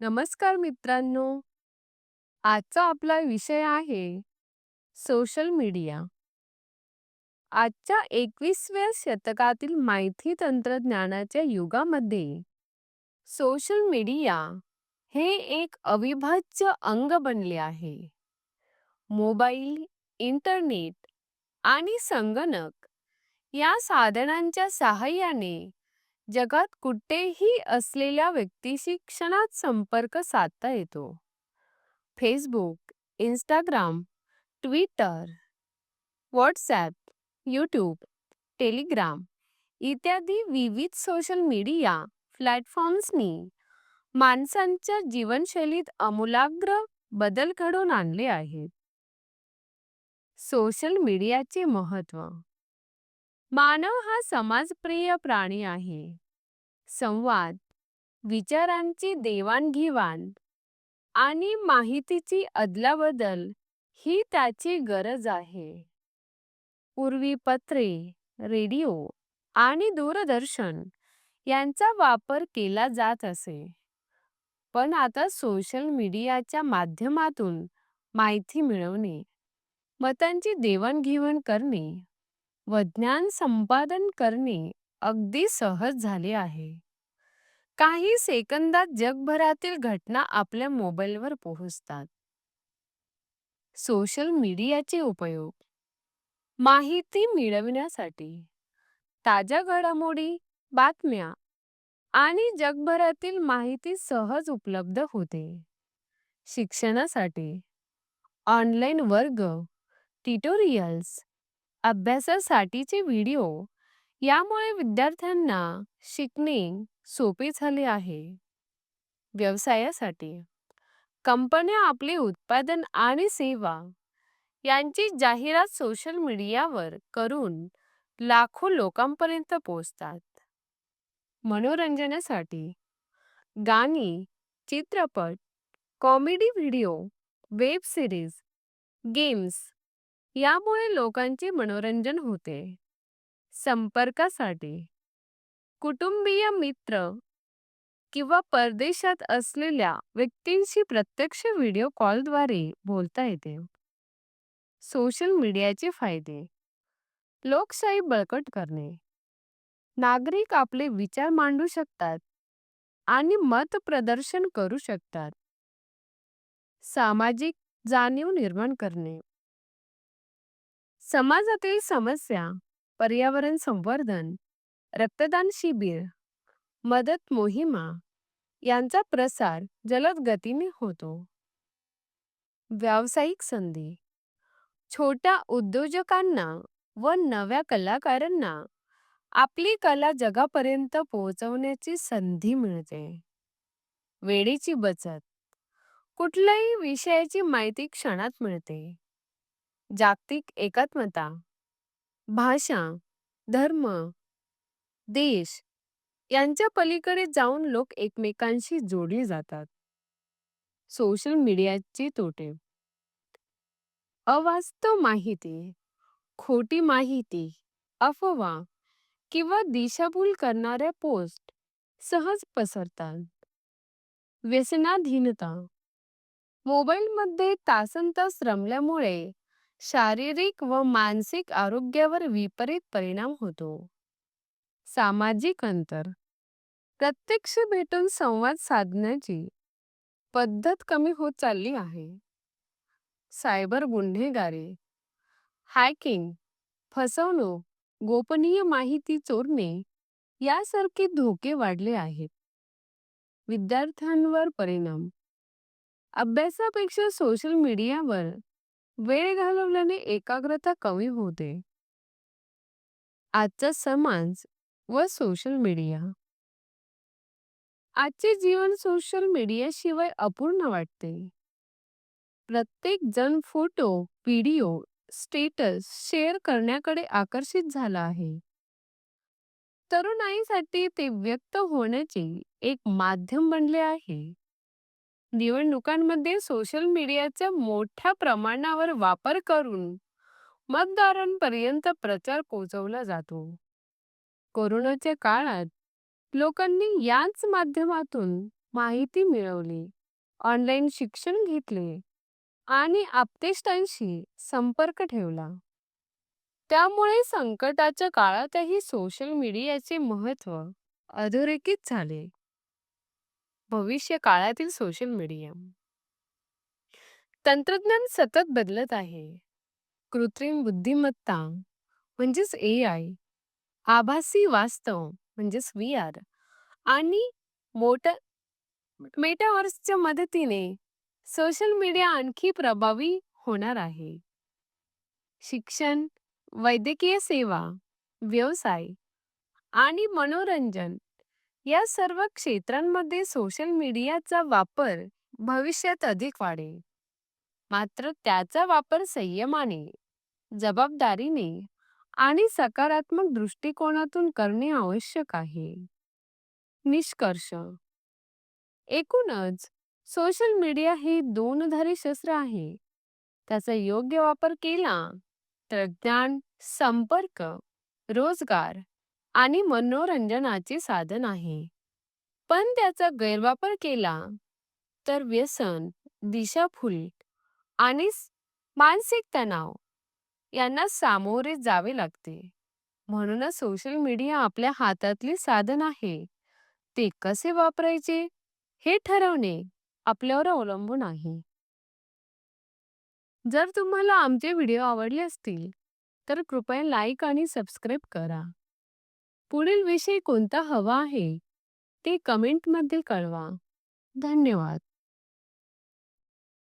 नमस्कार मित्रांनो. आजचा आपला विषय आहे सोशल मीडिया. आजच्या एकवीसव्या शतकातील माहिती तंत्रज्ञानाच्या युगामध्ये सोशल मीडिया हे एक अविभाज्य अंग बनले आहे. मोबाईल इंटरनेट आणि संगणक या साधनांच्या सहाय्याने जगात कुठेही असलेल्या व्यक्तीशी क्षणात संपर्क साधता येतो. Facebook Instagram Twitter WhatsApp YouTube Telegram इत्यादी विविध सोशल मीडिया प्लॅटफॉर्म्सनी माणसांच्या जीवनशैलीत आमूलाग्र बदल घडवून आणले आहेत. सोशल मीडियाचे महत्त्व. मानव हा समाजप्रिय प्राणी आहे. संवाद विचारांची देवाणघेवाण आणि माहितीची अदलाबदल ही त्याची गरज आहे. पूर्वी पत्रे रेडिओ आणि दूरदर्शन यांचा वापर केला जात असे. पण आता सोशल मीडियाच्या माध्यमातून माहिती मिळवणे मतांची देवाणघेवाण करणे व ज्ञान संपादन करणे अगदी सहज झाले आहे. काही सेकंदात जगभरातील घटना आपल्या मोबाईलवर पोहोचतात. सोशल मीडियाचे उपयोग. माहिती मिळविण्यासाठी. ताज्या घडामोडी बातम्या आणि जगभरातील माहिती सहज उपलब्ध होते. शिक्षणासाठी ऑनलाईन वर्ग ट्युटोरियल्स अभ्यासासाठीचे व्हिडिओ यामुळे विद्यार्थ्यांना शिकणे सोपे झाले आहे. व्यवसायासाठी कंपन्या आपले उत्पादन आणि सेवा यांची जाहिरात सोशल मीडियावर करून लाखो लोकांपर्यंत पोहोचतात. मनोरंजनासाठी गाणी चित्रपट comedy video web series games यामुळे लोकांचे मनोरंजन होते. संपर्कासाठी. कुटुंबीय मित्र किंवा परदेशात असलेल्या व्यक्तींशी प्रत्यक्ष व्हिडिओ कॉलद्वारे बोलता येते. सोशल मीडियाचे फायदे. लोकशाही बळकट करणे. नागरिक आपले विचार मांडू शकतात आणि मत प्रदर्शन करू शकतात. सामाजिक जाणीव निर्माण करणे. समाजातील समस्या पर्यावरण संवर्धन रक्तदान शिबिर मदत मोहिमा यांचा प्रसार जलद गतीने होतो. व्यावसायिक संधी छोट्या उद्योजकांना व नव्या कलाकारांना आपली कला जगापर्यंत पोहोचवण्याची संधी मिळते. वेळेची बचत कुठल्याही विषयाची माहिती क्षणात मिळते. जागतिक एकात्मता भाषा धर्म देश यांच्या पलीकडे जाऊन लोक एकमेकांशी जोडली जातात. सोशल मीडियाचे तोटे. अवास्तव माहिती खोटी माहिती अफवा किंवा दिशाभूल करणाऱ्या पोस्ट सहज पसरतात. व्यसनाधीनता. मोबाईलमध्ये तासनतास रमल्यामुळे शारीरिक व मानसिक आरोग्यावर विपरीत परिणाम होतो. सामाजिक अंतर. प्रत्यक्ष भेटून संवाद साधण्याची पद्धत कमी होत चालली आहे. सायबर गुन्हेगारी. हॅकिंग फसवणूक गोपनीय माहिती चोरणे यासारखे धोके वाढले आहेत. विद्यार्थ्यांवर परिणाम. अभ्यासापेक्षा सोशल मीडियावर वेळ घालवल्याने एकाग्रता कमी होते. आजचा समाज व सोशल मीडिया. आजचे जीवन सोशल मीडियाशिवाय अपूर्ण वाटते. प्रत्येक जण फोटो व्हिडिओ स्टेटस शेअर करण्याकडे आकर्षित झाला आहे. तरुणाईसाठी ते व्यक्त होण्याचे एक माध्यम बनले आहे. निवडणुकांमध्ये सोशल मीडियाचा मोठ्या प्रमाणावर वापर करून मतदारांपर्यंत प्रचार पोहोचवला जातो कोरोनाच्या काळात लोकांनी याच माध्यमातून माहिती मिळवली, ऑनलाईन शिक्षण घेतले आणि आप्तेष्टांशी संपर्क ठेवला. त्यामुळे संकटाच्या काळातही सोशल मीडियाचे महत्त्व अधोरेखित झाले. भविष्य काळातील सोशल मीडिया तंत्रज्ञान सतत बदलत आहे. कृत्रिम बुद्धिमत्ता म्हणजेच ए आय आभासी वास्तव म्हणजेच व्हीआर आणि मोठ्या मेटावर्सच्या मदतीने सोशल मीडिया आणखी प्रभावी होणार आहे. शिक्षण, वैद्यकीय सेवा, व्यवसाय आणि मनोरंजन या सर्व क्षेत्रांमध्ये सोशल मीडियाचा वापर भविष्यात अधिक वाढेल. मात्र त्याचा वापर संयमाने, जबाबदारीने आणि सकारात्मक दृष्टिकोनातून करणे आवश्यक आहे. निष्कर्ष एकूणच सोशल मीडिया हे दोनधारी शस्त्र आहे. त्याचा योग्य वापर केला तर ज्ञान, संपर्क, रोजगार आणि मनोरंजनाचे साधन आहे. पण त्याचा गैरवापर केला तर व्यसन, दिशाभूल आणि मानसिक तणाव यांना सामोरे जावे लागते. म्हणूनच सोशल मीडिया आपल्या हातातले साधन आहे. ते कसे वापरायचे हे ठरवणे आपल्यावर अवलंबून आहे. जर तुम्हाला आमचे व्हिडिओ आवडले असतील तर कृपया लाईक आणि सबस्क्राईब करा. पुढील विषय कोणता हवा आहे ते कमेंटमध्ये कळवा. धन्यवाद.